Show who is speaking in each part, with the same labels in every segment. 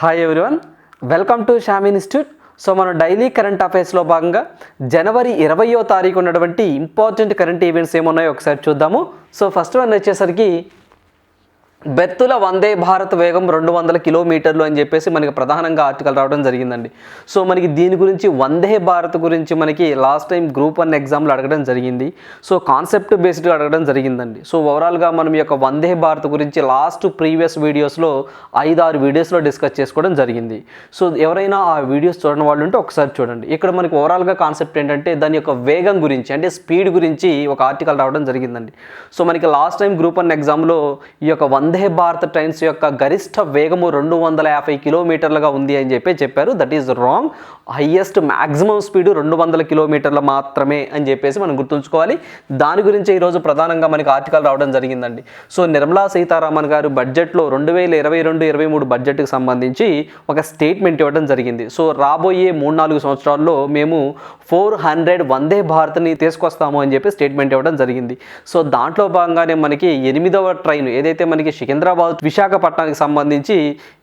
Speaker 1: Hi everyone welcome to Sham institute so మనం daily current అఫైర్స్లో భాగంగా జనవరి ఇరవయో తారీఖు ఉన్నటువంటి ఇంపార్టెంట్ కరెంట్ ఈవెంట్స్ ఏమున్నాయో ఒకసారి చూద్దాము. సో ఫస్ట్ వన్ వచ్చేసరికి బెత్తుల వందే భారత్ వేగం రెండు వందల కిలోమీటర్లు అని చెప్పేసి మనకి ప్రధానంగా ఆర్టికల్ రావడం జరిగిందండి. సో మనకి దీని గురించి వందే భారత్ గురించి మనకి లాస్ట్ టైం గ్రూప్ వన్ ఎగ్జామ్లో అడగడం జరిగింది. సో కాన్సెప్ట్ బేస్డ్గా అడగడం జరిగిందండి. సో ఓవరాల్గా మనం యొక్క వందే భారత్ గురించి లాస్ట్ ప్రీవియస్ వీడియోస్లో ఐదు ఆరు వీడియోస్లో డిస్కస్ చేసుకోవడం జరిగింది. సో ఎవరైనా ఆ వీడియోస్ చూడని వాళ్ళు ఉంటే ఒకసారి చూడండి. ఇక్కడ మనకి ఓవరాల్గా కాన్సెప్ట్ ఏంటంటే దాని యొక్క వేగం గురించి అంటే స్పీడ్ గురించి ఒక ఆర్టికల్ రావడం జరిగిందండి. సో మనకి లాస్ట్ టైం గ్రూప్ వన్ ఎగ్జామ్లో ఈ యొక్క వంద వందే భారత్ ట్రైన్స్ యొక్క గరిష్ట వేగము రెండు వందల యాభై కిలోమీటర్లుగా ఉంది అని చెప్పి చెప్పారు. That is wrong highest maximum speed రెండు వందల కిలోమీటర్ల మాత్రమే అని చెప్పేసి మనం గుర్తుంచుకోవాలి. దాని గురించి ఈరోజు ప్రధానంగా మనకి ఆర్టికల్ రావడం జరిగిందండి. సో నిర్మలా సీతారామన్ గారు బడ్జెట్లో రెండు వేల ఇరవై రెండు ఇరవై మూడు బడ్జెట్కి సంబంధించి ఒక స్టేట్మెంట్ ఇవ్వడం జరిగింది. సో రాబోయే మూడు నాలుగు సంవత్సరాల్లో మేము ఫోర్ హండ్రెడ్ వందే భారత్ని తీసుకొస్తాము అని చెప్పి స్టేట్మెంట్ ఇవ్వడం జరిగింది. సో దాంట్లో భాగంగానే మనకి ఎనిమిదవ ట్రైన్ ఏదైతే మనకి సికింద్రాబాద్ విశాఖపట్నానికి సంబంధించి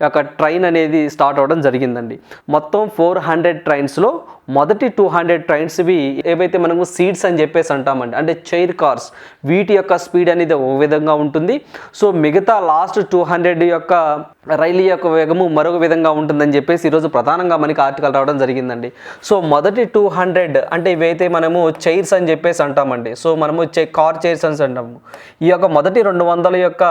Speaker 1: ఒక ట్రైన్ అనేది స్టార్ట్ అవ్వడం జరిగిందండి. మొత్తం ఫోర్ హండ్రెడ్ ట్రైన్స్లో మొదటి టూ హండ్రెడ్ ట్రైన్స్వి ఏవైతే మనము సీట్స్ అని చెప్పేసి అంటామండి అంటే చైర్ కార్స్ వీటి యొక్క స్పీడ్ అనేది ఒక విధంగా ఉంటుంది. సో మిగతా లాస్ట్ టూ హండ్రెడ్ యొక్క రైలు యొక్క వేగము మరొక విధంగా ఉంటుందని చెప్పేసి ఈరోజు ప్రధానంగా మనకి ఆర్టికల్ రావడం జరిగిందండి. సో మొదటి టూ హండ్రెడ్ అంటే ఇవైతే మనము చైర్స్ అని చెప్పేసి అంటామండి. సో మనము కార్ చైర్స్ అని అంటాము. ఈ యొక్క మొదటి రెండు వందల యొక్క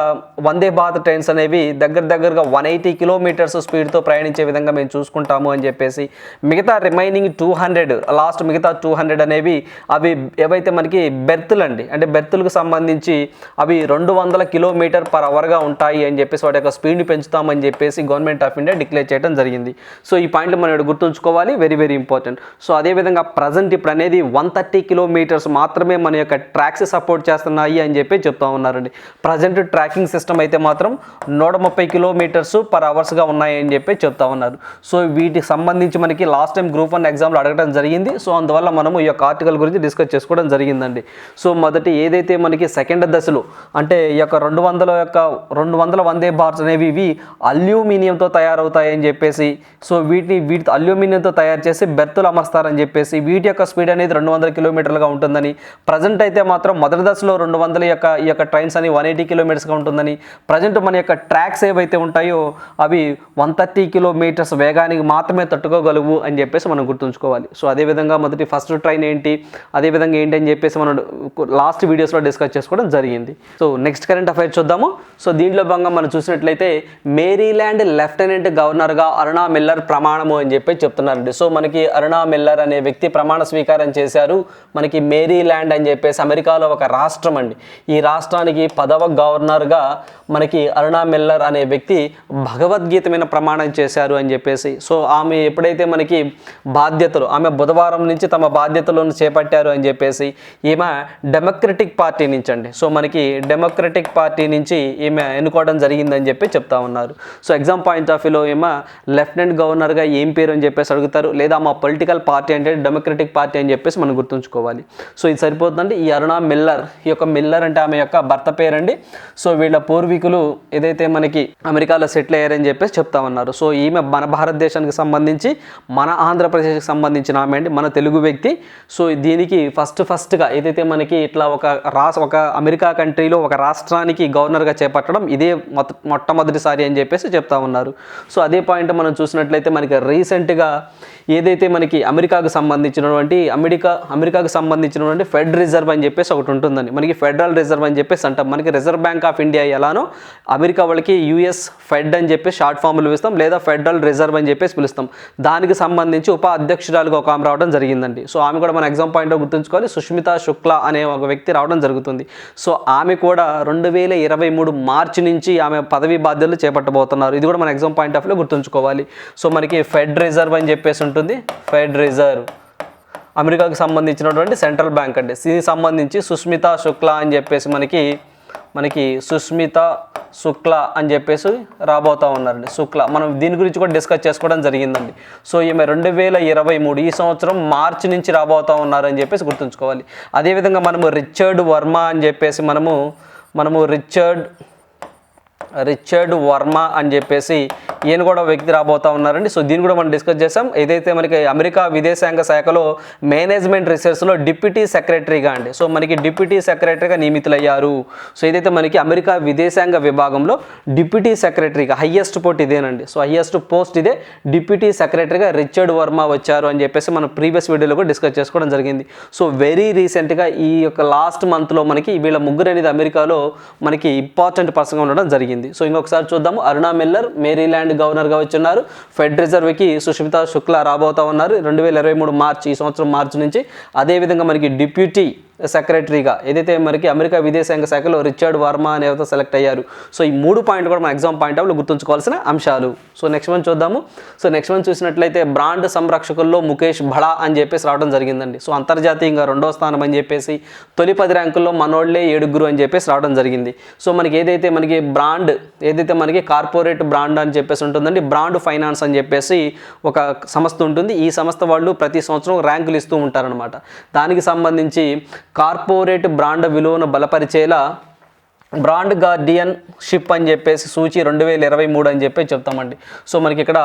Speaker 1: వందే భారత్ ట్రైన్స్ అనేవి దగ్గర దగ్గరగా వన్ ఎయిటీ కిలోమీటర్స్ స్పీడ్తో ప్రయాణించే విధంగా మేము చూసుకుంటాము అని చెప్పేసి మిగతా remaining two two hundred last మిగతా టూ హండ్రెడ్ అనేవి అవి ఏవైతే మనకి బెర్తులు అండి అంటే బెర్తులకు సంబంధించి అవి రెండు వందల కిలోమీటర్ పర్ అవర్గా ఉంటాయి అని చెప్పేసి వాటి యొక్క స్పీడ్ని పెంచుతామని చెప్పేసి గవర్నమెంట్ ఆఫ్ ఇండియా డిక్లేర్ చేయడం జరిగింది. సో ఈ పాయింట్లు మనం గుర్తుంచుకోవాలి వెరీ వెరీ ఇంపార్టెంట్ సో అదేవిధంగా ప్రజెంట్ ఇప్పుడు అనేది వన్ థర్టీ కిలోమీటర్స్ మాత్రమే మన యొక్క ట్రాక్స్ సపోర్ట్ చేస్తున్నాయి అని చెప్పి చెప్తా ఉన్నారండి. ప్రజెంట్ ట్రాకింగ్ సిస్టమ్ అయితే మాత్రం నూట ముప్పై కిలోమీటర్స్ పర్ అవర్స్గా ఉన్నాయి అని చెప్పి చెప్తా ఉన్నారు. సో వీటికి సంబంధించి మనకి లాస్ట్ టైం గ్రూప్ వన్ ఎగ్జామ్లో అడగడం జరిగింది. సో అందువల్ల మనము ఈ యొక్క ఆర్టికల్ గురించి డిస్కస్ చేసుకోవడం జరిగిందండి. సో మొదటి ఏదైతే మనకి సెకండ్ దశలో అంటే ఈ యొక్క రెండు వందల యొక్క రెండు వందల వందే బార్స్ అనేవి ఇవి అల్యూమినియంతో తయారవుతాయని చెప్పేసి సో వీటిని వీటి అల్యూమినియంతో తయారు చేసి బెర్తులు అమర్స్తారని చెప్పేసి వీటి యొక్క స్పీడ్ అనేది రెండు వందల కిలోమీటర్లుగా ఉంటుందని ప్రజెంట్ అయితే మాత్రం మొదటి దశలో రెండు వందల యొక్క ఈ యొక్క ట్రైన్స్ అని వన్ ఎయిటీ కిలోమీటర్స్గా ఉంటుందని ప్రజెంట్ మన యొక్క ట్రాక్స్ ఏవైతే ఉంటాయో అవి వన్ థర్టీ కిలోమీటర్స్ వేగానికి మాత్రమే తట్టుకోగలవు అని చెప్పేసి మనం గుర్తుంచుకోవాలి. సో అదేవిధంగా మొదటి ఫస్ట్ ట్రైన్ ఏంటి అదేవిధంగా ఏంటి అని చెప్పేసి మనం లాస్ట్ వీడియోస్లో డిస్కస్ చేసుకోవడం జరిగింది. సో నెక్స్ట్ కరెంట్ అఫైర్ చూద్దాము. సో దీంట్లో భాగంగా మనం చూసినట్లయితే మేరీల్యాండ్ లెఫ్టినెంట్ గవర్నర్గా అరుణా మిల్లర్ ప్రమాణము అని చెప్పి చెప్తున్నారండి. సో మనకి అరుణా మిల్లర్ అనే వ్యక్తి ప్రమాణ స్వీకారం చేశారు. మనకి మేరీల్యాండ్ అని చెప్పేసి అమెరికాలో ఒక రాష్ట్రం అండి. ఈ రాష్ట్రానికి పదవ గవర్నర్గా మనకి అరుణా మిల్లర్ అనే వ్యక్తి భగవద్గీత మీద ప్రమాణం చేశారు అని చెప్పేసి. సో ఆమె ఎప్పుడైతే మనకి బాధ్యత బాధ్యతలు. ఆమె బుధవారం నుంచి తమ బాధ్యతలను చేపట్టారు అని చెప్పేసి ఈమె డెమోక్రటిక్ పార్టీ నుంచి అండి. సో మనకి డెమోక్రటిక్ పార్టీ నుంచి ఈమె ఎన్నుకోవడం జరిగిందని చెప్పి చెప్తా ఉన్నారు. సో ఎగ్జామ్ పాయింట్ ఆఫ్ వ్యూలో ఈమె లెఫ్టినెంట్ గవర్నర్గా ఏం పేరు అని చెప్పేసి అడుగుతారు. లేదా మా పొలిటికల్ పార్టీ అంటే డెమోక్రటిక్ పార్టీ అని చెప్పేసి మనం గుర్తుంచుకోవాలి. సో ఇది సరిపోతుందండి. ఈ అరుణా మిల్లర్ ఈ యొక్క మిల్లర్ అంటే ఆమె యొక్క భర్త పేరండి. సో వీళ్ళ పూర్వీకులు ఏదైతే మనకి అమెరికాలో సెటిల్ అయ్యారని చెప్పేసి చెప్తా ఉన్నారు. సో ఈమె మన భారతదేశానికి సంబంధించి మన ఆంధ్రప్రదేశ్కి సంబంధించిన ఆమె అండి మన తెలుగు వ్యక్తి. సో దీనికి ఫస్ట్ ఫస్ట్గా ఏదైతే మనకి ఇట్లా ఒక రాష్ట్ర ఒక అమెరికా కంట్రీలో ఒక రాష్ట్రానికి గవర్నర్గా చేపట్టడం ఇదే మొట్టమొదటిసారి అని చెప్పేసి చెప్తా ఉన్నారు. సో అదే పాయింట్ మనం చూసినట్లయితే మనకి రీసెంట్గా ఏదైతే మనకి అమెరికాకు సంబంధించినటువంటి అమెరికా అమెరికాకు సంబంధించినటువంటి ఫెడ్ రిజర్వ్ అని చెప్పేసి ఒకటి ఉంటుందండి. మనకి ఫెడరల్ రిజర్వ్ అని చెప్పేసి అంటాం. మనకి రిజర్వ్ బ్యాంక్ ఆఫ్ ఇండియా ఎలానో అమెరికా వాళ్ళకి యూఎస్ ఫెడ్ అని చెప్పేసి షార్ట్ ఫామ్లు పిలుస్తాం లేదా ఫెడరల్ రిజర్వ్ అని చెప్పేసి పిలుస్తాం. దానికి సంబంధించి ఉప అధ్యక్షురాలుగా ఒక ఆమె రావడం జరిగిందండి. సో ఆమె కూడా మన ఎగ్జామ్ పాయింట్లో గుర్తుంచుకోవాలి. సుష్మిత శుక్లా అనే ఒక వ్యక్తి రావడం జరుగుతుంది. సో ఆమె కూడా రెండు వేల ఇరవై మూడు మార్చి నుంచి ఆమె పదవీ బాధ్యతలు చేపట్టబోతున్నారు. ఇది కూడా మన ఎగ్జామ్ పాయింట్ ఆఫ్ వ్యూలో గుర్తుంచుకోవాలి. సో మనకి ఫెడ్ రిజర్వ్ అని చెప్పేసి ఉంటుంది. Fed reserve. అమెరికాకు సంబంధించినటువంటి సెంట్రల్ బ్యాంక్ అండి. దీనికి సంబంధించి సుష్మిత శుక్లా అని చెప్పేసి మనకి మనకి సుస్మిత శుక్ల అని చెప్పేసి రాబోతూ ఉన్నారండి. శుక్ల. మనం దీని గురించి కూడా డిస్కస్ చేసుకోవడం జరిగిందండి. సో ఈమె రెండు వేల ఇరవై మూడు ఈ సంవత్సరం మార్చి నుంచి రాబోతా ఉన్నారని చెప్పేసి గుర్తుంచుకోవాలి. అదేవిధంగా మనము రిచర్డ్ వర్మ అని చెప్పేసి మనము మనము రిచర్డ్ రిచర్డ్ వర్మ అని చెప్పేసి ఈయన కూడా వ్యక్తి రాబోతా ఉన్నారండి. సో దీన్ని కూడా మనం డిస్కస్ చేసాం. ఏదైతే మనకి అమెరికా విదేశాంగ శాఖలో మేనేజ్మెంట్ రీసెర్చ్లో డిప్యూటీ సెక్రటరీగా అండి. సో మనకి డిప్యూటీ సెక్రటరీగా నియమితులయ్యారు. సో ఏదైతే మనకి అమెరికా విదేశాంగ విభాగంలో డిప్యూటీ సెక్రటరీగా హయ్యెస్ట్ పోస్ట్ ఇదేనండి. సో హయ్యెస్ట్ పోస్ట్ ఇదే డిప్యూటీ సెక్రటరీగా రిచర్డ్ వర్మ వచ్చారు అని చెప్పేసి మనం ప్రీవియస్ వీడియోలో కూడా డిస్కస్ చేసుకోవడం జరిగింది. సో వెరీ రీసెంట్గా ఈ యొక్క లాస్ట్ మంత్లో మనకి వీళ్ళ ముగ్గురు అనేది అమెరికాలో మనకి ఇంపార్టెంట్ పర్సన్గా ఉండడం జరిగింది. సో ఇంకొకసారి చూద్దాము. అరుణా మిల్లర్ మేరీల్యాండ్ గవర్నర్గా వచ్చిన్నారు. ఫెడ్ రిజర్వ్కి సుష్మిత శుక్లా రాబోతా ఉన్నారు. రెండు వేల ఇరవై మూడు మార్చి ఈ సంవత్సరం మార్చి నుంచి. అదేవిధంగా మనకి డిప్యూటీ సెక్రటరీగా. ఏదైతే మనకి అమెరికా విదేశాంగ శాఖలో రిచర్డ్ వర్మ అనే సెలెక్ట్ అయ్యారు. సో ఈ మూడు పాయింట్ కూడా మన ఎగ్జామ్ పాయింట్ ఆఫ్లో గుర్తుంచుకోవాల్సిన అంశాలు. సో నెక్స్ట్ వన్ చూద్దాము. సో నెక్స్ట్ వన్ చూసినట్లయితే బ్రాండ్ సంరక్షకుల్లో ముఖేష్ భడా అని చెప్పేసి రావడం జరిగిందండి. సో అంతర్జాతీయంగా రెండో స్థానం అని చెప్పేసి తొలి పది ర్యాంకుల్లో మనోళ్ళే ఏడుగురు అని చెప్పేసి రావడం జరిగింది. సో మనకి ఏదైతే మనకి బ్రాండ్ ఏదైతే మనకి కార్పొరేట్ బ్రాండ్ అని చెప్పేసి ఉంటుందండి బ్రాండ్ ఫైనాన్స్ అని చెప్పేసి ఒక సంస్థ ఉంటుంది. ఈ సంస్థ వాళ్ళు ప్రతి సంవత్సరం ర్యాంకులు ఇస్తూ ఉంటారనమాట దానికి సంబంధించి కార్పొరేట్ బ్రాండ్ విలువను బలపరిచేలా బ్రాండ్ గార్డియన్ షిప్ అని చెప్పేసి సూచి రెండు వేల ఇరవై మూడు అని చెప్పి చెప్తామండి. సో మనకి ఇక్కడ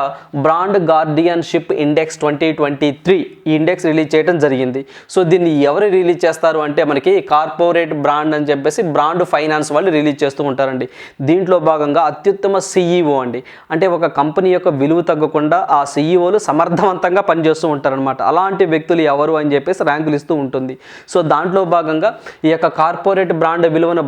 Speaker 1: brand guardian ship index twenty twenty three ఈ ఇండెక్స్ రిలీజ్ చేయడం జరిగింది. సో దీన్ని ఎవరు రిలీజ్ చేస్తారు అంటే మనకి కార్పొరేట్ బ్రాండ్ అని చెప్పేసి బ్రాండ్ ఫైనాన్స్ వాళ్ళు రిలీజ్ చేస్తూ ఉంటారండి. దీంట్లో భాగంగా అత్యుత్తమ సిఈఓ అండి. అంటే ఒక కంపెనీ యొక్క విలువ తగ్గకుండా ఆ సిఈఓలు సమర్థవంతంగా పనిచేస్తూ ఉంటారనమాట అలాంటి వ్యక్తులు ఎవరు అని చెప్పేసి ర్యాంకులు ఇస్తూ ఉంటుంది. సో దాంట్లో భాగంగా ఈ యొక్క కార్పొరేట్ బ్రాండ్ విలువను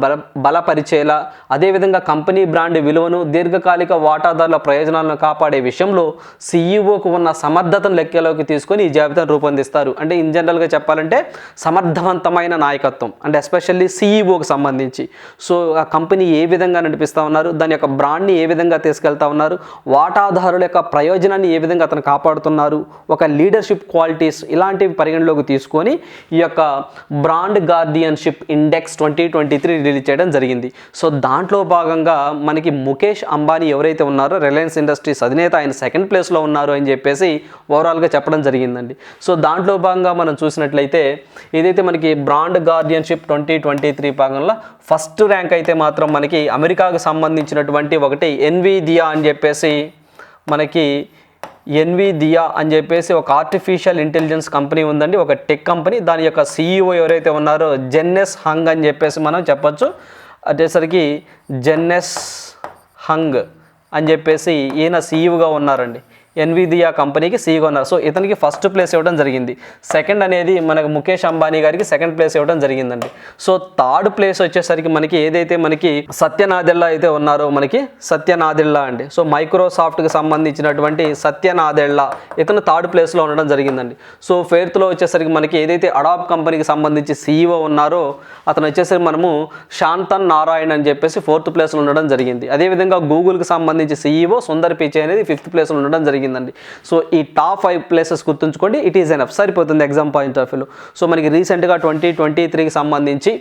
Speaker 1: బల పరిచేలా అదేవిధంగా కంపెనీ బ్రాండ్ విలువను దీర్ఘకాలిక వాటాదారుల ప్రయోజనాలను కాపాడే విషయంలో సీఈఓకు ఉన్న సమర్థతను లెక్కలోకి తీసుకొని ఈ జాబితాను రూపొందిస్తారు. అంటే ఇన్ జనరల్గా చెప్పాలంటే సమర్థవంతమైన నాయకత్వం అంటే ఎస్పెషల్లీ సీఈఓకి సంబంధించి. సో ఆ కంపెనీ ఏ విధంగా నడిపిస్తూ ఉన్నారు దాని యొక్క బ్రాండ్ని ఏ విధంగా తీసుకెళ్తా ఉన్నారు వాటాదారుల యొక్క ప్రయోజనాన్ని ఏ విధంగా అతను కాపాడుతున్నారు ఒక లీడర్షిప్ క్వాలిటీస్ ఇలాంటివి పరిగణలోకి తీసుకొని ఈ యొక్క brand guardianship index twenty twenty three release చేయడం జరిగింది. సో దాంట్లో భాగంగా మనకి ముఖేష్ అంబానీ ఎవరైతే ఉన్నారో రిలయన్స్ ఇండస్ట్రీస్ అధినేత ఆయన సెకండ్ ప్లేస్లో ఉన్నారు అని చెప్పేసి ఓవరాల్గా చెప్పడం జరిగిందండి. సో దాంట్లో భాగంగా మనం చూసినట్లయితే ఏదైతే మనకి brand guardianship twenty twenty three భాగంలో ఫస్ట్ ర్యాంక్ అయితే మాత్రం మనకి అమెరికాకు సంబంధించినటువంటి ఒకటి ఎన్విదియా అని చెప్పేసి మనకి ఎన్విదియా అని చెప్పేసి ఒక ఆర్టిఫిషియల్ ఇంటెలిజెన్స్ కంపెనీ ఉందండి. ఒక టెక్ కంపెనీ దాని యొక్క సీఈఓ ఎవరైతే ఉన్నారో జెన్ఎస్ హంగ్ అని చెప్పేసి మనం చెప్పొచ్చు. అదేసరికి జెన్నెస్ హంగ్ అని చెప్పేసి ఈయన సీఈఓగా ఉన్నారండి. ఎన్విదియా కంపెనీకి సీఈఓ ఉన్నారు. సో ఇతనికి ఫస్ట్ ప్లేస్ ఇవ్వడం జరిగింది. సెకండ్ అనేది మనకు ముఖేష్ అంబానీ గారికి సెకండ్ ప్లేస్ ఇవ్వడం జరిగిందండి. సో థర్డ్ ప్లేస్ వచ్చేసరికి మనకి ఏదైతే మనకి సత్యనాదెల్లా అయితే ఉన్నారో మనకి సత్యనాదెల్లా అండి. సో మైక్రోసాఫ్ట్కి సంబంధించినటువంటి సత్యనాదెల్లా ఇతను థర్డ్ ప్లేస్లో ఉండడం జరిగిందండి. సో ఫేర్త్లో వచ్చేసరికి మనకి ఏదైతే అడాప్ కంపెనీకి సంబంధించి సీఈఓ ఉన్నారో అతను వచ్చేసరికి మనము శాంతన్ నారాయణ్ అని చెప్పేసి ఫోర్త్ ప్లేస్లో ఉండడం జరిగింది. అదేవిధంగా గూగుల్కి సంబంధించి సీఈఓ సుందర్ పిచే అనేది ఫిఫ్త్ ప్లేస్లో ఉండడం జరిగింది. జరిగిందండి. సో ఈ టాప్ ఫైవ్ ప్లేసెస్ గుర్తుంచుకోండి. ఇట్ ఈస్ ఎనఫ్ సరిపోతుంది ఎగ్జామ్ పాయింట్ ఆఫ్ వ్యూలో. సో మనకి రీసెంట్గా ట్వంటీ ట్వంటీ త్రీకి సంబంధించి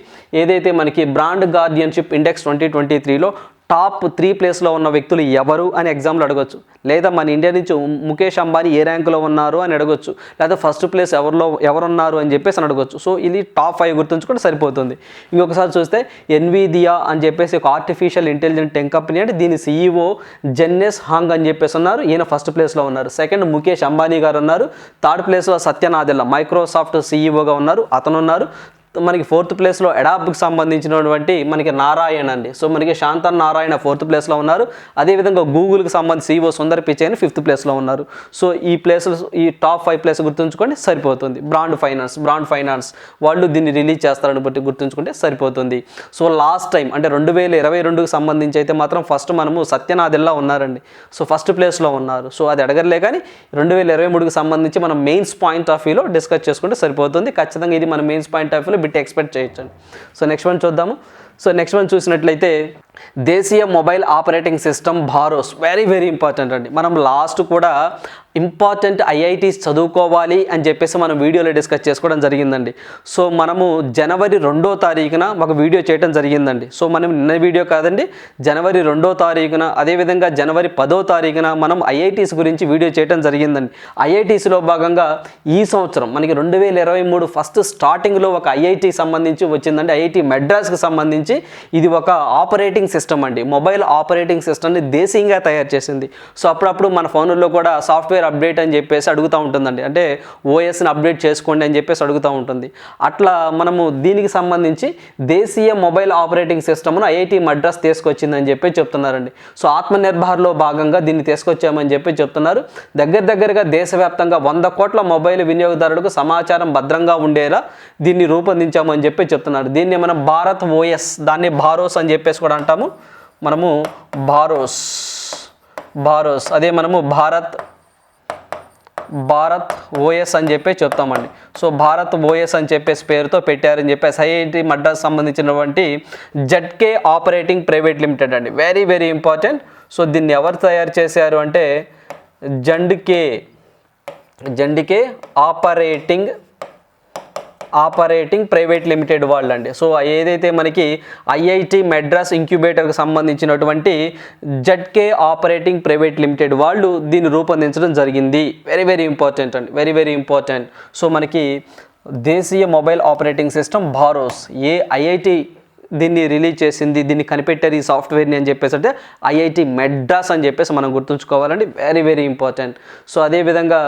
Speaker 1: ఏదైతే మనకి brand guardianship index twenty twenty త్రీలో టాప్ త్రీ ప్లేస్లో ఉన్న వ్యక్తులు ఎవరు అని ఎగ్జామ్లో అడగొచ్చు. లేదా మన ఇండియా నుంచి ముఖేష్ అంబానీ ఏ ర్యాంకులో ఉన్నారు అని అడగొచ్చు. లేదా ఫస్ట్ ప్లేస్ ఎవరిలో ఎవరున్నారు అని చెప్పేసి అని అడగొచ్చు. సో ఇది టాప్ ఫైవ్ గుర్తుంచుకుంటే సరిపోతుంది. ఇంకొకసారి చూస్తే ఎన్విదియా అని చెప్పేసి ఒక ఆర్టిఫిషియల్ ఇంటెలిజెంట్ టెక్ కంపెనీ అంటే దీని సీఈఓ జెన్నెస్ హాంగ్ అని చెప్పేసి ఉన్నారు. ఈయన ఫస్ట్ ప్లేస్లో ఉన్నారు. సెకండ్ ముఖేష్ అంబానీ గారు ఉన్నారు. థర్డ్ ప్లేస్లో సత్యనాదెల్లా మైక్రోసాఫ్ట్ సీఈఓగా ఉన్నారు. అతను ఉన్నారు. మనకి ఫోర్త్ ప్లేస్లో ఎడాప్కి సంబంధించినటువంటి మనకి నారాయణ అండి. సో మనకి శాంత నారాయణ ఫోర్త్ ప్లేస్లో ఉన్నారు. అదేవిధంగా గూగుల్కి సంబంధించి సీఓ సుందర్ పిచే అని ఫిఫ్త్ ప్లేస్లో ఉన్నారు. సో ఈ ప్లేసెస్ ఈ టాప్ ఫైవ్ ప్లేస్ గుర్తుంచుకోండి సరిపోతుంది. బ్రాండ్ ఫైనాన్స్ బ్రాండ్ ఫైనాన్స్ వాళ్ళు దీన్ని రిలీజ్ చేస్తారని బట్టి గుర్తుంచుకుంటే సరిపోతుంది. సో లాస్ట్ టైం అంటే రెండు వేల ఇరవై రెండుకి సంబంధించి అయితే మాత్రం ఫస్ట్ మనము సత్యనాథిల్లా ఉన్నారండి. సో ఫస్ట్ ప్లేస్లో ఉన్నారు. సో అది అడగలే కానీ రెండు వేల ఇరవై మూడుకి సంబంధించి మనం మెయిన్స్ పాయింట్ ఆఫ్ వ్యూలో డిస్కస్ చేసుకుంటే సరిపోతుంది. ఖచ్చితంగా ఇది మన మెయిన్స్ పాయింట్ ఆఫ్ వ్యూలో బిట్ ఎక్స్పెక్ట్ చేయొచ్చండి. సో నెక్స్ట్ వన్ చూద్దాము. సో నెక్స్ట్ వన్ చూసినట్లయితే దేశీయ mobile operating system BharOS very very important అండి. మనం లాస్ట్ కూడా ఇంపార్టెంట్ ఐఐటీస్ చదువుకోవాలి అని చెప్పేసి మనం వీడియోలో డిస్కస్ చేసుకోవడం జరిగిందండి. సో మనము జనవరి రెండో తారీఖున ఒక వీడియో చేయడం జరిగిందండి. సో మనం నిన్న వీడియో కాదండి జనవరి రెండో తారీఖున అదేవిధంగా జనవరి పదో తారీఖున మనం ఐఐటీస్ గురించి వీడియో చేయడం జరిగిందండి. ఐఐటీస్లో భాగంగా ఈ సంవత్సరం మనకి రెండు వేల ఇరవై మూడు ఫస్ట్ స్టార్టింగ్లో ఒక ఐఐటి సంబంధించి వచ్చిందండి. ఐఐటి మెడ్రాస్కి సంబంధించి ఇది ఒక ఆపరేటింగ్ సిస్టమ్ అండి. మొబైల్ ఆపరేటింగ్ సిస్టమ్ని దేశీయంగా తయారు చేసింది. సో అప్పుడప్పుడు మన ఫోన్లో కూడా సాఫ్ట్వేర్ సాఫ్ట్వేర్ అప్డేట్ అని చెప్పేసి అడుగుతూ ఉంటుందండి. అంటే ఓఎస్ని అప్డేట్ చేసుకోండి అని చెప్పేసి అడుగుతూ ఉంటుంది. అట్లా మనము దీనికి సంబంధించి దేశీయ మొబైల్ ఆపరేటింగ్ సిస్టమ్ను ఐఐటి మద్రాస్ తీసుకొచ్చిందని చెప్పి చెప్తున్నారండి. సో ఆత్మనిర్భర్లో భాగంగా దీన్ని తీసుకొచ్చామని చెప్పి చెప్తున్నారు. దగ్గర దగ్గరగా దేశవ్యాప్తంగా వంద కోట్ల మొబైల్ వినియోగదారులకు సమాచారం భద్రంగా ఉండేలా దీన్ని రూపొందించామని చెప్పి చెప్తున్నారు. దీన్ని మనం భారత్ ఓఎస్ దాన్ని భారోస్ అని చెప్పేసి కూడా అంటాము. మనము భారోస్ భారోస్ అదే మనము భారత్ భారత్ ఓఎస్ అని చెప్పి చెప్తామండి. సో భారత్ ఓఎస్ అని చెప్పేసి పేరుతో పెట్టారని చెప్పేసి ఐఐటి మద్రాస్ సంబంధించినటువంటి జడ్కే ఆపరేటింగ్ ప్రైవేట్ లిమిటెడ్ అండి. వెరీ వెరీ ఇంపార్టెంట్ సో దీన్ని ఎవరు తయారు చేశారు అంటే JandK JandK operating operating private limited వాళ్ళు అండి సో ఏదైతే మనకి ఐఐటి మెడ్రాస్ ఇంక్యుబేటర్కి సంబంధించినటువంటి జడ్కే ఆపరేటింగ్ ప్రైవేట్ లిమిటెడ్ వాళ్ళు దీన్ని రూపొందించడం జరిగింది. వెరీ వెరీ ఇంపార్టెంట్ అండి. Very very important. సో మనకి దేశీయ మొబైల్ ఆపరేటింగ్ సిస్టమ్ భారోస్ ఏ ఐఐటి దీన్ని రిలీజ్ చేసింది దీన్ని కనిపెట్టారు ఈ సాఫ్ట్వేర్ని అని చెప్పేసి అంటే ఐఐటి మెడ్రాస్ అని చెప్పేసి మనం గుర్తుంచుకోవాలండి. వెరీ వెరీ ఇంపార్టెంట్ సో అదేవిధంగా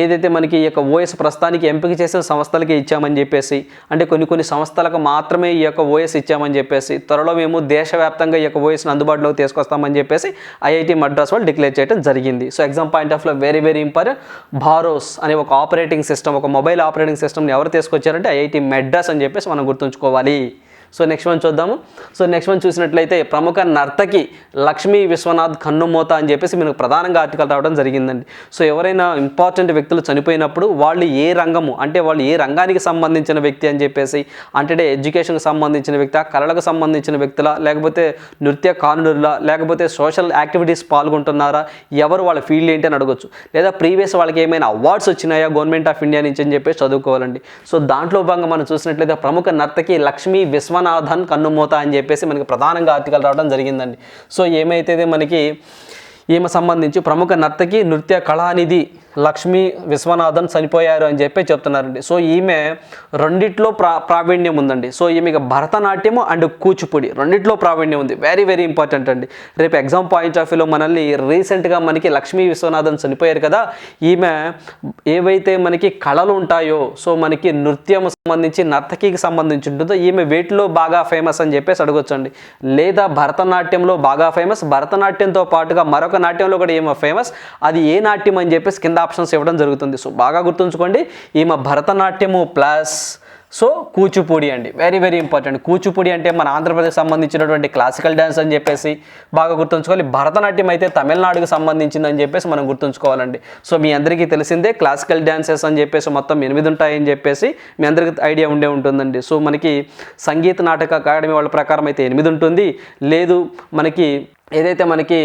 Speaker 1: ఏదైతే మనకి ఈ యొక్క ఓఎస్ ప్రస్తుతానికి ఎంపిక చేసిన సంస్థలకి ఇచ్చామని చెప్పేసి అంటే కొన్ని కొన్ని సంస్థలకు మాత్రమే ఈ యొక్క ఓఎస్ ఇచ్చామని చెప్పేసి త్వరలో మేము దేశవ్యాప్తంగా ఈ యొక్క ఓఎస్ని అందుబాటులోకి తీసుకొస్తామని చెప్పేసి ఐఐటి మద్రాస్ వాళ్ళు డిక్లేర్ చేయడం జరిగింది. సో ఎగ్జామ్ పాయింట్ ఆఫ్లో వెరీ వెరీ ఇంపార్టెంట్ భారోస్ అనే ఒక ఆపరేటింగ్ సిస్టమ్ ఒక మొబైల్ ఆపరేటింగ్ సిస్టమ్ని ఎవరు తీసుకొచ్చారంటే ఐఐటి మెడ్రాస్ అని చెప్పేసి మనం గుర్తుంచుకోవాలి. సో నెక్స్ట్ వన్ చూద్దాము. సో నెక్స్ట్ వన్ చూసినట్లయితే ప్రముఖ నర్తకి లక్ష్మీ విశ్వనాథ్ కన్నుమోత అని చెప్పేసి మనకు ప్రధానంగా ఆర్టికల్ రావడం జరిగిందండి. సో ఎవరైనా ఇంపార్టెంట్ వ్యక్తులు చనిపోయినప్పుడు వాళ్ళు ఏ రంగము అంటే వాళ్ళు ఏ రంగానికి సంబంధించిన వ్యక్తి అని చెప్పేసి అంటే ఎడ్యుకేషన్కి సంబంధించిన వ్యక్తి కళలకు సంబంధించిన వ్యక్తుల లేకపోతే నృత్య కానుడులా లేకపోతే సోషల్ యాక్టివిటీస్ పాల్గొంటున్నారా ఎవరు వాళ్ళ ఫీల్డ్ ఏంటి అని అడగొచ్చు. లేదా ప్రీవియస్ వాళ్ళకి ఏమైనా అవార్డ్స్ వచ్చినాయా గవర్నమెంట్ ఆఫ్ ఇండియా నుంచి అని చెప్పేసి చదువుకోవాలండి. సో దాంట్లో భాగంగా మనం చూసినట్లయితే ప్రముఖ నర్తకి లక్ష్మీ విశ్వనాథన్ కన్నుమూత అని చెప్పేసి మనకి ప్రధానంగా ఆర్టికల్ రావడం జరిగిందండి. సో ఏమైతే మనకి ఈమె సంబంధించి ప్రముఖ నర్తకి నృత్య కళానిధి లక్ష్మీ విశ్వనాథన్ చనిపోయారు అని చెప్పి చెప్తున్నారండి. సో ఈమె రెండిట్లో ప్రా ప్రావీణ్యం ఉందండి. సో ఈమెకి భరతనాట్యము అండ్ కూచిపూడి రెండిట్లో ప్రావీణ్యం ఉంది. వెరీ వెరీ ఇంపార్టెంట్ అండి. రేపు ఎగ్జామ్ పాయింట్ ఆఫ్ వ్యూలో మనల్ని రీసెంట్గా మనకి లక్ష్మీ విశ్వనాథన్ చనిపోయారు కదా ఈమె ఏవైతే మనకి కళలు ఉంటాయో సో మనకి నృత్యం సంబంధించి నర్తకికి సంబంధించి ఉంటుందో ఈమె వేటిలో బాగా ఫేమస్ అని చెప్పేసి అడగొచ్చండి. లేదా భరతనాట్యంలో బాగా ఫేమస్ భరతనాట్యంతో పాటుగా మరొక నాట్యంలో కూడా ఈమె ఫేమస్ అది ఏ నాట్యం అని చెప్పేసి కింద ఆప్షన్స్ ఇవ్వడం జరుగుతుంది. సో బాగా గుర్తుంచుకోండి ఈమె భరతనాట్యము ప్లస్ సో కూచిపూడి అండి. వెరీ వెరీ ఇంపార్టెంట్ కూచిపూడి అంటే మన ఆంధ్రప్రదేశ్ సంబంధించినటువంటి క్లాసికల్ డ్యాన్స్ అని చెప్పేసి బాగా గుర్తుంచుకోవాలి. భరతనాట్యం అయితే తమిళనాడుకు సంబంధించింది అని చెప్పేసి మనం గుర్తుంచుకోవాలండి. సో మీ అందరికీ తెలిసిందే క్లాసికల్ డ్యాన్సెస్ అని చెప్పేసి మొత్తం ఎనిమిది ఉంటాయని చెప్పేసి మీ అందరికీ ఐడియా ఉండే ఉంటుందండి. సో మనకి సంగీత నాటక అకాడమీ వాళ్ళ ప్రకారం అయితే ఎనిమిది ఉంటుంది. లేదు మనకి ఏదైతే మనకి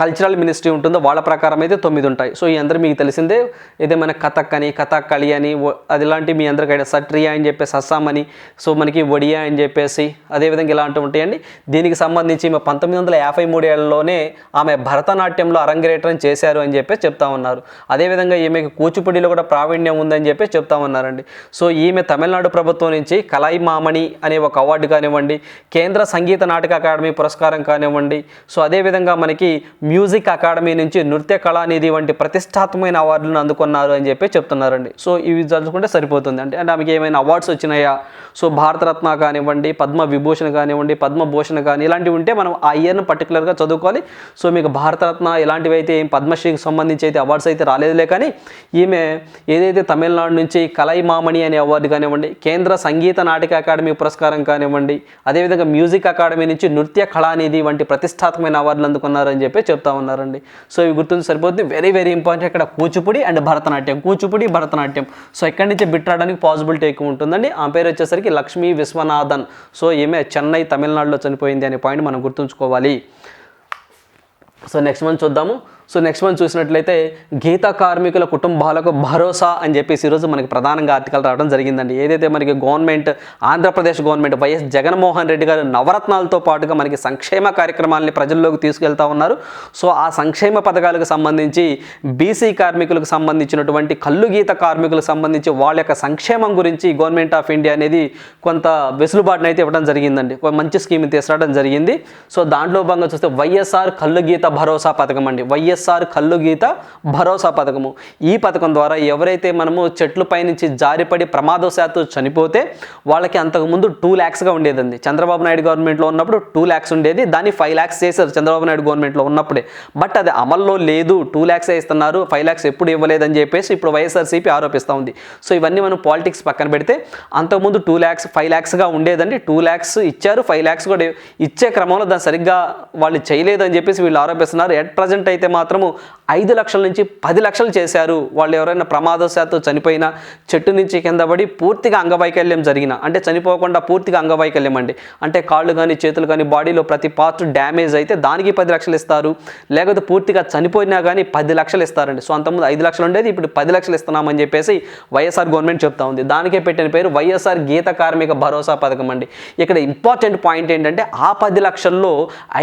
Speaker 1: కల్చరల్ మినిస్ట్రీ ఉంటుందో వాళ్ళ ప్రకారం అయితే తొమ్మిది ఉంటాయి. సో ఈ అందరూ మీకు తెలిసిందే ఏదేమైనా కథక్ అని కథకళి అని అది ఇలాంటి మీ అందరికి ఐడియా సట్రియా అని చెప్పేసి అస్సాం అని సో మనకి ఒడియా అని చెప్పేసి అదేవిధంగా ఇలాంటివి ఉంటాయండి. దీనికి సంబంధించి పంతొమ్మిది వందల యాభై మూడు ఏళ్ళలోనే ఆమె భరతనాట్యంలో అరంగేట్రం చేశారు అని చెప్పేసి చెప్తా ఉన్నారు. అదేవిధంగా ఈమెకి కూచిపూడిలో కూడా ప్రావీణ్యం ఉందని చెప్పేసి చెప్తా ఉన్నారండి. సో ఈమె తమిళనాడు ప్రభుత్వం నుంచి కలాయి మామణి అనే ఒక అవార్డు కానివ్వండి కేంద్ర సంగీత నాటక అకాడమీ పురస్కారం కానివ్వండి సో అదేవిధంగా మనకి మ్యూజిక్ అకాడమీ నుంచి నృత్య కళానిధి వంటి ప్రతిష్టాత్మకమైన అవార్డులను అందుకున్నారు అని చెప్పి చెప్తున్నారండి. సో ఇవి చదువుకుంటే సరిపోతుంది. అంటే అంటే ఆమెకి ఏమైనా అవార్డ్స్ వచ్చినాయా? సో భారతరత్న కానివ్వండి పద్మ విభూషణ్ కానివ్వండి పద్మభూషణ్ కానీ ఇలాంటివి ఉంటే మనం ఆ ఇయర్ను పర్టికులర్గా చదువుకోవాలి సో మీకు భారతరత్న ఇలాంటివి అయితే ఏం పద్మశ్రీకి సంబంధించి అయితే అవార్డ్స్ అయితే రాలేదులే కానీ ఈమె ఏదైతే తమిళనాడు నుంచి కలై మామణి అనే అవార్డు కానివ్వండి కేంద్ర సంగీత నాటక అకాడమీ పురస్కారం కానివ్వండి అదేవిధంగా మ్యూజిక్ అకాడమీ నుంచి నృత్య కళానిధి వంటి ప్రతిష్టాత్మకమైన అవార్డులు అందుకున్నారని చెప్పి చెప్తా ఉన్నారండి. సో ఇవి గుర్తుంచి సరిపోతుంది వెరీ వెరీ ఇంపార్టెంట్ ఇక్కడ కూచిపూడి అండ్ భరతనాట్యం. కూచిపూడి భరతనాట్యం. సో ఎక్కడి నుంచి బిట్ రావడానికి పాసిబిలిటీ ఎక్కువ ఉంటుందండి. ఆ పేరు వచ్చేసరికి లక్ష్మీ విశ్వనాథన్. సో ఈమె చెన్నై తమిళనాడులో చనిపోయింది అనే పాయింట్ మనం గుర్తుంచుకోవాలి. సో నెక్స్ట్ మంత్ చూద్దాము. సో నెక్స్ట్ మనం చూసినట్లయితే గీత కార్మికుల కుటుంబాలకు భరోసా అని చెప్పేసి ఈరోజు మనకి ప్రధానంగా ఆర్టికల్ రావడం జరిగిందండి. ఏదైతే మనకి government Andhra Pradesh government YS Jaganmohan Reddy గారు నవరత్నాలతో పాటుగా మనకి సంక్షేమ కార్యక్రమాలని ప్రజల్లోకి తీసుకెళ్తా ఉన్నారు. సో ఆ సంక్షేమ పథకాలకు సంబంధించి బీసీ కార్మికులకు సంబంధించినటువంటి కళ్ళు గీత కార్మికులకు సంబంధించి వాళ్ళ యొక్క సంక్షేమం గురించి గవర్నమెంట్ ఆఫ్ ఇండియా అనేది కొంత వెసులుబాటును అయితే ఇవ్వడం జరిగిందండి. ఒక మంచి స్కీమ్ తీసుకురావడం జరిగింది. సో దాంట్లో భాగంగా చూస్తే వైఎస్ఆర్ కళ్ళు గీత భరోసా పథకం అండి. వైఎస్ వైఎస్ఆర్ కళ్ళు గీత భరోసా పథకము. ఈ పథకం ద్వారా ఎవరైతే మనము చెట్ల పైనుంచి జారిపడి ప్రమాదవశాత్తు చనిపోతే వాళ్ళకి అంతకుముందు టూ ల్యాక్స్గా ఉండేదండి. చంద్రబాబు నాయుడు గవర్నమెంట్లో ఉన్నప్పుడు టూ ల్యాక్స్ ఉండేది. దాన్ని ఫైవ్ ల్యాక్స్ చేశారు చంద్రబాబు నాయుడు గవర్నమెంట్లో ఉన్నప్పుడే. బట్ అది అమల్లో లేదు. టూ ల్యాక్స్ ఇస్తున్నారు. ఫైవ్ ల్యాక్స్ ఎప్పుడు ఇవ్వలేదని చెప్పేసి ఇప్పుడు వైఎస్ఆర్సీపీ ఆరోపిస్తూ ఉంది. సో ఇవన్నీ మనం పాలిటిక్స్ పక్కన పెడితే అంతకుముందు టూ ల్యాక్స్ ఫైవ్ ల్యాక్స్గా ఉండేదండి. టూ ల్యాక్స్ ఇచ్చారు. ఫైవ్ ల్యాక్స్ కూడా ఇచ్చే క్రమంలో దాన్ని సరిగ్గా వాళ్ళు చేయలేదని చెప్పేసి వీళ్ళు ఆరోపిస్తున్నారు. ఎట్ ప్రజెంట్ అయితే మాత్రము ఐదు లక్షల నుంచి పది లక్షలు చేశారు. వాళ్ళు ఎవరైనా ప్రమాదశాత్తు చనిపోయినా చెట్టు నుంచి కింద పడి పూర్తిగా అంగవైకల్యం జరిగిన అంటే చనిపోకుండా పూర్తిగా అంగవైకల్యం అండి. అంటే కాళ్ళు కానీ చేతులు కానీ బాడీలో ప్రతి పార్ట్ డ్యామేజ్ అయితే దానికి పది లక్షలు ఇస్తారు. లేకపోతే పూర్తిగా చనిపోయినా కానీ పది లక్షలు ఇస్తారండి. సో అంతకుముందు ఐదు లక్షలు ఉండేది ఇప్పుడు పది లక్షలు ఇస్తున్నామని చెప్పేసి వైఎస్ఆర్ గవర్నమెంట్ చెప్తా ఉంది. దానికే పెట్టిన పేరు వైఎస్ఆర్ గీత కార్మిక భరోసా పథకం అండి. ఇక్కడ ఇంపార్టెంట్ పాయింట్ ఏంటంటే ఆ పది లక్షల్లో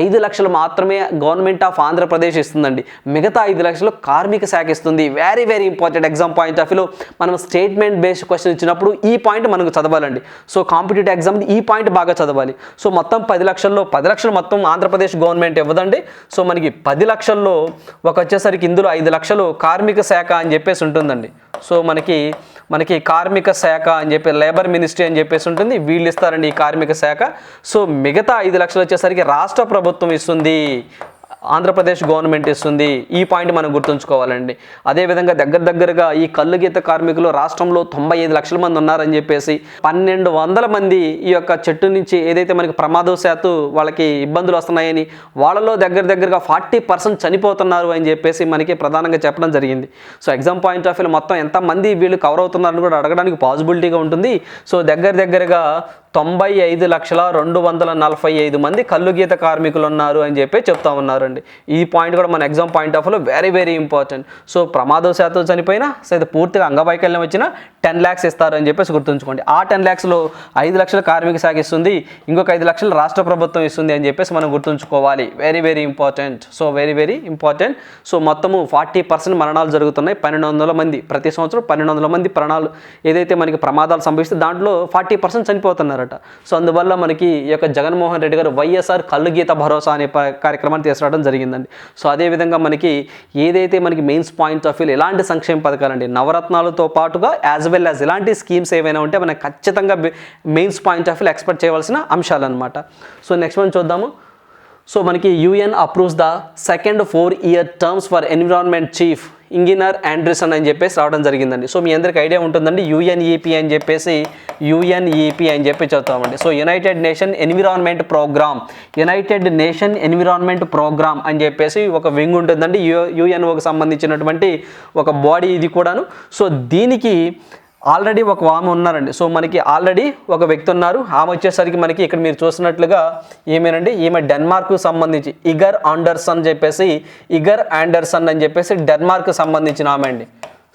Speaker 1: ఐదు లక్షలు మాత్రమే గవర్నమెంట్ ఆఫ్ ఆంధ్రప్రదేశ్ ఇస్తుందండి. మిగతా ఐదు లక్షలు కార్మిక శాఖ ఇస్తుంది. Very very important exam point of వ్యూలో మనం స్టేట్మెంట్ బేస్డ్ క్వశ్చన్ ఇచ్చినప్పుడు ఈ పాయింట్ మనకు చదవాలండి. సో కాంపిటేటివ్ ఎగ్జామ్ ఈ పాయింట్ బాగా చదవాలి. సో మొత్తం పది లక్షల్లో పది లక్షలు మొత్తం ఆంధ్రప్రదేశ్ గవర్నమెంట్ ఇవ్వదండి. సో మనకి పది లక్షల్లో ఒక వచ్చేసరికి ఇందులో ఐదు లక్షలు కార్మిక శాఖ అని చెప్పేసి ఉంటుందండి. సో మనకి మనకి కార్మిక శాఖ అని చెప్పి లేబర్ మినిస్ట్రీ అని చెప్పేసి ఉంటుంది. వీళ్ళు ఇస్తారండి ఈ కార్మిక శాఖ. సో మిగతా ఐదు లక్షలు వచ్చేసరికి రాష్ట్ర ప్రభుత్వం ఇస్తుంది. ఆంధ్రప్రదేశ్ గవర్నమెంట్ ఇస్తుంది. ఈ పాయింట్ మనం గుర్తుంచుకోవాలండి. అదేవిధంగా దగ్గర దగ్గరగా ఈ కళ్ళు గీత కార్మికులు రాష్ట్రంలో తొంభై ఐదు లక్షల మంది ఉన్నారని చెప్పేసి పన్నెండు వందల మంది ఈ యొక్క చెట్టు నుంచి ఏదైతే మనకి ప్రమాదవశాత్తు వాళ్ళకి ఇబ్బందులు వస్తున్నాయని వాళ్ళలో దగ్గర దగ్గరగా ఫార్టీ పర్సెంట్ చనిపోతున్నారు అని చెప్పేసి మనకి ప్రధానంగా చెప్పడం జరిగింది. So exam point of view మొత్తం ఎంతమంది వీళ్ళు కవర్ అవుతున్నారని కూడా అడగడానికి పాసిబిలిటీగా ఉంటుంది. సో దగ్గర దగ్గరగా తొంభై ఐదు లక్షల రెండు వందల నలభై ఐదు మంది కళ్ళు గీత కార్మికులు ఉన్నారు అని చెప్పి చెప్తా ఉన్నారు. ఉన్నారండి ఈ పాయింట్ కూడా మన ఎగ్జామ్ పాయింట్ ఆఫ్ వ్యూలో వెరీ వెరీ ఇంపార్టెంట్ సో ప్రమాదవశాత్తు చనిపోయినా సరే పూర్తిగా అంగవైకల్యం వచ్చినా టెన్ ల్యాక్స్ ఇస్తారు అని చెప్పేసి గుర్తుంచుకోండి. ఆ టెన్ ల్యాక్స్లో ఐదు లక్షల కార్మిక శాఖ ఇస్తుంది ఇంకొక ఐదు లక్షలు రాష్ట్ర ప్రభుత్వం ఇస్తుంది అని చెప్పేసి మనం గుర్తుంచుకోవాలి. Very very important so very very important so మొత్తము ఫార్టీ పర్సెంట్ మరణాలు జరుగుతున్నాయి పన్నెండు వందల మంది. ప్రతి సంవత్సరం పన్నెండు వందల మంది ప్రాణాలు ఏదైతే మనకి ప్రమాదాలు సంభవిస్తే దాంట్లో ఫార్టీ పర్సెంట్ చనిపోతున్నారట. సో అందువల్ల మనకి ఈ యొక్క జగన్మోహన్ రెడ్డి గారు వైఎస్ఆర్ కళ్ళు గీత భరోసా అనే కార్యక్రమాన్ని తీసుకురావడం జరిగిందండి. సో అదేవిధంగా మనకి ఏదైతే మనకి మెయిన్స్ పాయింట్ ఆఫ్ వ్యూ ఎలాంటి సంక్షేమ పథకాలండి నవరత్నాలతో పాటుగా యాజ్ వెల్ యాజ్ ఎలాంటి స్కీమ్స్ ఏవైనా ఉంటే మనకి ఖచ్చితంగా mains point of view expect చేయవలసిన అంశాలన్నమాట. సో నెక్స్ట్ మనం చూద్దాము. సో మనకి UN approves the second four year terms for environment chief engineer Andersen అని చెప్పేసి రావడం జరిగిందండి. సో మీ అందరికి ఐడియా ఉంటుందండి యుఎన్ఈపి అని చెప్పేసి యుఎన్ఈపి అని చెప్పి చెప్తామండి. So United Nation Environment Programme United Nation Environment Programme అని చెప్పేసి ఒక వింగ్ ఉంటుందండి. యు యుఎన్ఓకి సంబంధించినటువంటి ఒక బాడీ ఇది కూడాను. సో దీనికి ఆల్రెడీ ఒక ఆమె ఉన్నారండి. సో మనకి ఆల్రెడీ ఒక వ్యక్తి ఉన్నారు. ఆమె వచ్చేసరికి మనకి ఇక్కడ మీరు చూసినట్లుగా ఏమేనండి ఈమె డెన్మార్క్కు సంబంధించి ఇగర్ ఆండర్సన్ చెప్పేసి ఇగర్ ఆండర్సన్ అని చెప్పేసి డెన్మార్క్ సంబంధించిన ఆమె అండి.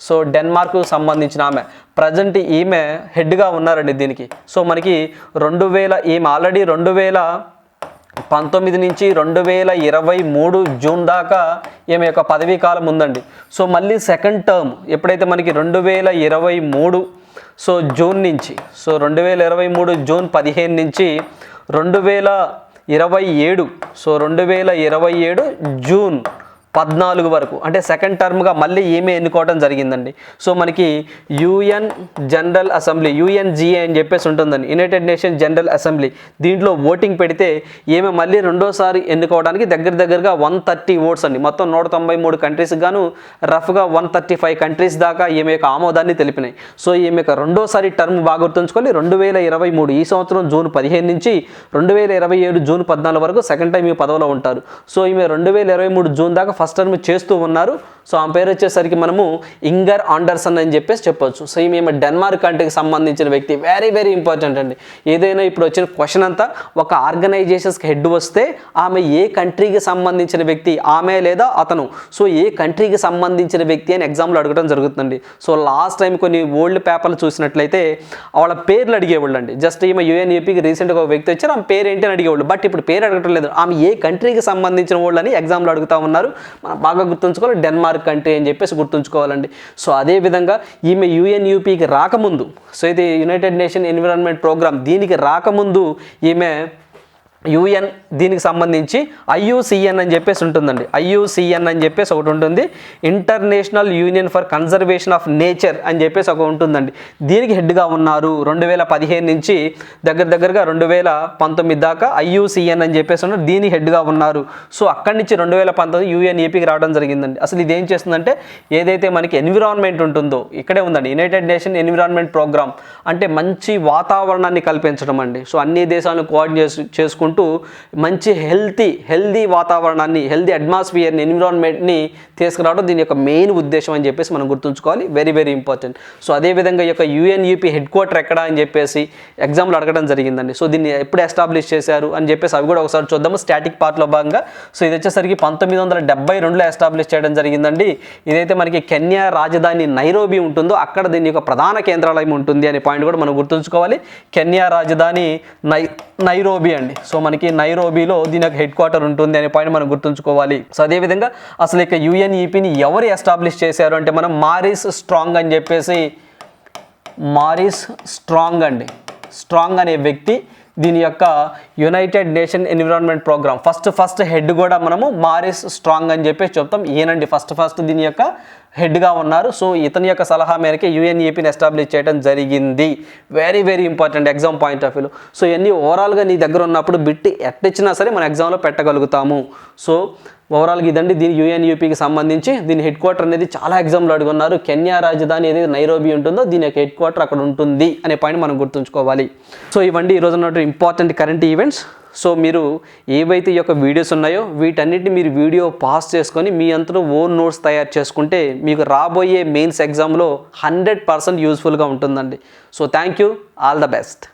Speaker 1: సో డెన్మార్క్కు సంబంధించిన ఆమె. ప్రజెంట్ ఈమె హెడ్గా ఉన్నారండి దీనికి. సో మనకి రెండు వేల ఈమె ఆల్రెడీ రెండు వేల పంతొమ్మిది నుంచి రెండు వేల ఇరవై మూడు జూన్ దాకా ఈమె యొక్క పదవీ కాలం ఉందండి. సో మళ్ళీ సెకండ్ టర్మ్ ఎప్పుడైతే మనకి రెండు వేల ఇరవై మూడు సో జూన్ నుంచి సో రెండు వేల ఇరవై మూడు జూన్ పదిహేను నుంచి రెండు వేల ఇరవై ఏడు సో రెండు వేల ఇరవై ఏడు జూన్ పద్నాలుగు వరకు అంటే సెకండ్ టర్మ్గా మళ్ళీ ఏమీ ఎన్నుకోవడం జరిగిందండి. సో మనకి యుఎన్ జనరల్ అసెంబ్లీ యుఎన్జిఏ అని చెప్పేసి ఉంటుందండి. యునైటెడ్ నేషన్ జనరల్ అసెంబ్లీ దీంట్లో ఓటింగ్ పెడితే ఈమె మళ్ళీ రెండోసారి ఎన్నుకోవడానికి దగ్గర దగ్గరగా వన్ థర్టీ ఓట్స్ అండి. మొత్తం నూట తొంభై మూడు కంట్రీస్కి గాను రఫ్గా వన్ థర్టీ ఫైవ్ కంట్రీస్ దాకా ఈమె యొక్క ఆమోదాన్ని తెలిపినాయి. సో ఈమె యొక్క రెండోసారి టర్మ్ బాగా గుర్తుంచుకొని రెండు వేల ఇరవై మూడు ఈ సంవత్సరం జూన్ పదిహేను నుంచి రెండు వేల ఇరవై ఏడు జూన్ పద్నాలుగు వరకు సెకండ్ టైం ఈ పదవిలో ఉంటారు. సో ఈమె రెండు వేల ఇరవై మూడు జూన్ దాకా ఫస్ట్ టర్మ్ చేస్తూ ఉన్నారు. సో ఆమె పేరు వచ్చేసరికి మనము ఇంగర్ ఆండర్సన్ అని చెప్పేసి చెప్పొచ్చు. సో ఈమె డెన్మార్క్ కంట్రీకి సంబంధించిన వ్యక్తి. వెరీ వెరీ ఇంపార్టెంట్ అండి. ఏదైనా ఇప్పుడు వచ్చిన క్వశ్చన్ అంతా ఒక ఆర్గనైజేషన్స్కి హెడ్ వస్తే ఆమె ఏ కంట్రీకి సంబంధించిన వ్యక్తి? ఆమె లేదా అతను? సో ఏ కంట్రీకి సంబంధించిన వ్యక్తి అని ఎగ్జామ్లో అడగడం జరుగుతుందండి. సో లాస్ట్ టైం కొన్ని ఓల్డ్ పేపర్లు చూసినట్లయితే వాళ్ళ పేర్లు అడిగేవాళ్ళు అండి. జస్ట్ ఈమె యూఎన్ఏపీకి రీసెంట్గా ఒక వ్యక్తి వచ్చారు ఆమె పేరు ఏంటి అని అడిగేవాళ్ళు. బట్ ఇప్పుడు పేరు అడగటం లేదు. ఆమె ఏ కంట్రీకి సంబంధించిన వాళ్ళు అని ఎగ్జామ్లో అడుగుతా ఉన్నారు? మనం బాగా గుర్తుంచుకోవాలి. డెన్మార్క్ కంట్రీ అని చెప్పేసి గుర్తుంచుకోవాలండి. సో అదే విధంగా ఈమె యుఎన్యూపీకి రాకముందు సో ఇది యునైటెడ్ నేషన్ ఎన్విరాన్మెంట్ ప్రోగ్రామ్ దీనికి రాకముందు ఈమె యుఎన్ దీనికి సంబంధించి ఐయుసిఎన్ అని చెప్పేసి ఉంటుందండి. ఐయుసిఎన్ అని చెప్పేసి ఒకటి ఉంటుంది. International union for conservation of nature అని చెప్పేసి ఒక ఉంటుందండి. దీనికి హెడ్గా ఉన్నారు రెండు వేల పదిహేను నుంచి దగ్గర దగ్గరగా రెండు వేల పంతొమ్మిది దాకా ఐయుసిఎన్ అని చెప్పేసి ఉన్నారు. దీనికి హెడ్గా ఉన్నారు. సో అక్కడి నుంచి రెండు వేల పంతొమ్మిది యూఎన్ఏపీకి రావడం జరిగిందండి. అసలు ఇది ఏం చేస్తుందంటే ఏదైతే మనకి ఎన్విరాన్మెంట్ ఉంటుందో ఇక్కడే ఉందండి. యునైటెడ్ నేషన్ ఎన్విరాన్మెంట్ ప్రోగ్రామ్ అంటే మంచి వాతావరణాన్ని కల్పించడం అండి. సో అన్ని దేశాలను కోఆర్డినేట్ చేసుకుంటూ చేసుకుంటూ మంచి హెల్తీ హెల్దీ వాతావరణాన్ని హెల్దీ అట్మాస్ఫియర్ని ఎన్విరాన్మెంట్ని తీసుకురావడం దీని యొక్క మెయిన్ ఉద్దేశం అని చెప్పేసి మనం గుర్తుంచుకోవాలి. వెరీ వెరీ ఇంపార్టెంట్ సో అదేవిధంగా ఈ యొక్క యూఎన్యూపీ హెడ్ క్వార్టర్ ఎక్కడ అని చెప్పేసి ఎగ్జామ్లు అడగడం జరిగిందండి. సో దీన్ని ఎప్పుడు ఎస్టాబ్లిష్ చేశారు అని చెప్పేసి అవి కూడా ఒకసారి చూద్దాము. స్టాటిక్ పార్ట్లో భాగంగా. సో ఇది వచ్చేసరికి పంతొమ్మిది వందల డెబ్బై రెండులో ఎస్టాబ్లిష్ చేయడం జరిగిందండి. ఇదైతే మనకి కెన్యా రాజధాని నైరోబీ ఉంటుందో అక్కడ దీని యొక్క ప్రధాన కేంద్రాలయం ఉంటుంది అనే పాయింట్ కూడా మనం గుర్తుంచుకోవాలి. కెన్యా రాజధాని నై నైరోబీ అండి. సో మనకి నైరోబీలో దీని యొక్క హెడ్ క్వార్టర్ ఉంటుంది అనే పాయింట్ మనం గుర్తుంచుకోవాలి. సో అదేవిధంగా అసలు ఇక యుఎన్ఈపిని ఎవరు ఎస్టాబ్లిష్ చేశారు అంటే మనం మారిస్ స్ట్రాంగ్ అని చెప్పేసి మారిస్ స్ట్రాంగ్ అండి. స్ట్రాంగ్ అనే వ్యక్తి దీని యొక్క united nation environment programme first first head కూడా మనము మారిస్ స్ట్రాంగ్ అని చెప్పేసి చెప్తాం. ఈయనండి ఫస్ట్ ఫస్ట్ దీని యొక్క హెడ్గా ఉన్నారు. సో ఇతని యొక్క సలహా మేరకే యుఎన్ఏపీని ఎస్టాబ్లిష్ చేయడం జరిగింది. Very very important exam point of వ్యూలో సో ఇవన్నీ ఓవరాల్గా నీ దగ్గర ఉన్నప్పుడు బిట్ ఎట్టిచ్చినా సరే మన ఎగ్జామ్లో పెట్టగలుగుతాము. సో ఓవరాల్గా ఇదండి. దీని యుఎన్యూపీకి సంబంధించి దీని హెడ్ క్వార్టర్ అనేది చాలా ఎగ్జామ్లో అడుగున్నారు. కెన్యా రాజధాని ఏదైతే నైరోబీ ఉంటుందో దీని యొక్క హెడ్ క్వార్టర్ అక్కడ ఉంటుంది అనే పాయింట్ మనం గుర్తుంచుకోవాలి. సో ఇవండి ఈరోజు ఉన్నటువంటి ఇంపార్టెంట్ కరెంట్ ఈవెంట్స్. సో మీరు ఏవైతే ఈ యొక్క వీడియోస్ ఉన్నాయో వీటన్నిటిని మీరు వీడియో పాస్ చేసుకొని మీ అంతలో ఓన్ నోట్స్ తయారు చేసుకుంటే మీకు రాబోయే మెయిన్స్ ఎగ్జామ్లో హండ్రెడ్ పర్సెంట్ యూస్ఫుల్గా ఉంటుందండి. So thank you. All the best.